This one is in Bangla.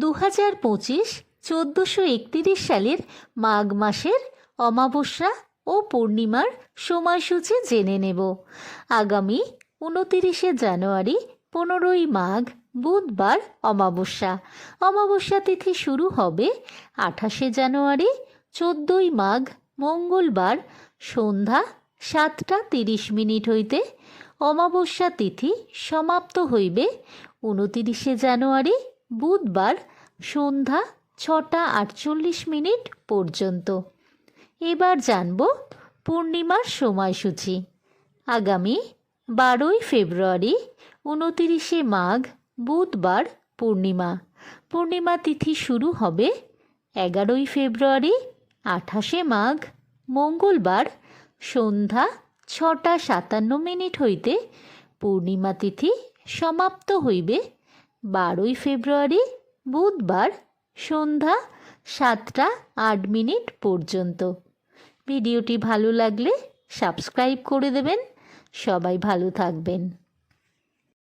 দু হাজার পঁচিশ চোদ্দোশো একতিরিশ সালের মাঘ মাসের অমাবস্যা ও পূর্ণিমার সময়সূচি জেনে নেব। আগামী উনতিরিশে জানুয়ারি, পনেরোই মাঘ, বুধবার অমাবস্যা। অমাবস্যা তিথি শুরু হবে আঠাশে জানুয়ারি, চোদ্দোই মাঘ, মঙ্গলবার সন্ধ্যা সাতটা তিরিশ মিনিট হইতে। অমাবস্যা তিথি সমাপ্ত হইবে উনতিরিশে জানুয়ারি বুধবার সন্ধ্যা ছটা আটচল্লিশ মিনিট পর্যন্ত। এবার জানব পূর্ণিমার সময়সূচি। আগামী বারোই ফেব্রুয়ারি উনতিরিশে মাঘ বুধবার পূর্ণিমা। পূর্ণিমা তিথি শুরু হবে এগারোই ফেব্রুয়ারি আঠাশে মাঘ। মঙ্গলবার সন্ধ্যা ছটা সাতান্ন মিনিট হইতে পূর্ণিমা তিথি সমাপ্ত হইবে বারোই ফেব্রুয়ারি বুধবার সন্ধ্যা সাতটা আট মিনিট পর্যন্ত। ভিডিওটি ভালো লাগলে সাবস্ক্রাইব করে দেবেন। সবাই ভালো থাকবেন।